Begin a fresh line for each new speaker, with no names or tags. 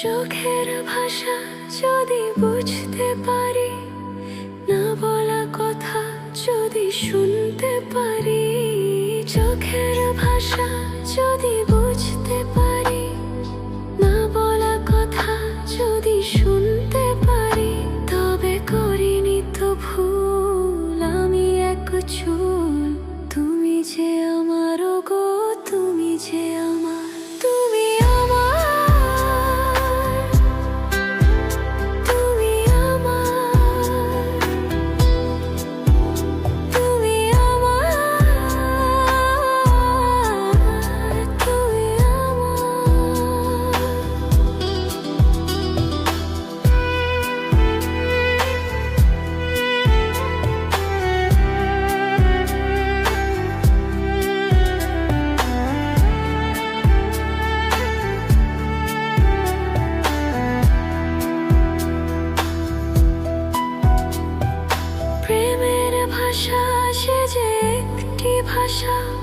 চোখের ভাষা যদি বুঝতে পারি না বলা কথা যদি শুনতে পারি। ভাষা সে যে একটি ভাষা।